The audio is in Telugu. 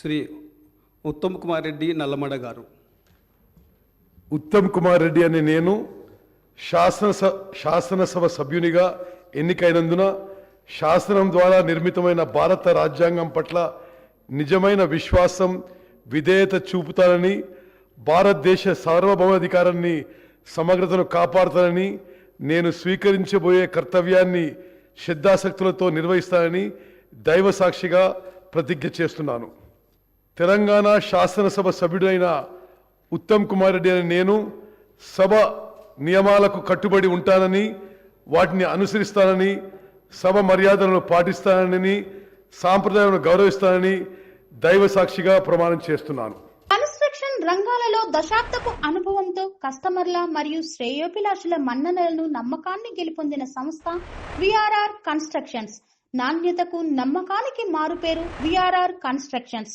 శ్రీ ఉత్తమ్ కుమార్ రెడ్డి నల్లమడ గారు. ఉత్తమ్ కుమార్ రెడ్డి అనే నేను శాసనస శాసనసభ సభ్యునిగా ఎన్నికైనందున శాసనం ద్వారా నిర్మితమైన భారత రాజ్యాంగం పట్ల నిజమైన విశ్వాసం విధేయత చూపుతానని భారతదేశ సార్వభౌమాధికారాన్ని సమగ్రతను కాపాడుతానని నేను స్వీకరించబోయే కర్తవ్యాన్ని శ్రద్ధాసక్తులతో నిర్వహిస్తానని దైవ సాక్షిగా ప్రతిజ్ఞ చేస్తున్నాను. తెలంగాణ శాసనసభ సభ్యుడైన ఉత్తమ్ కుమార్ రెడ్డి అని నేను సభ నియమాలకు కట్టుబడి ఉంటానని వాటిని అనుసరిస్తానని సభ మర్యాదలను పాటిస్తానని సాంప్రదాయాలను గౌరవిస్తానని దైవ సాక్షిగా ప్రమాణం చేస్తున్నాను. కన్స్ట్రక్షన్ రంగాలలో దశాబ్దపు అనుభవంతో కస్టమర్ల మరియు శ్రేయోభిలాషుల మన్ననలను నమ్మకాన్ని గెలుపొందిన సంస్థ విఆర్ఆర్ కన్స్ట్రక్షన్స్. నాణ్యతకు నమ్మకానికి మారుపేరు VRR constructions.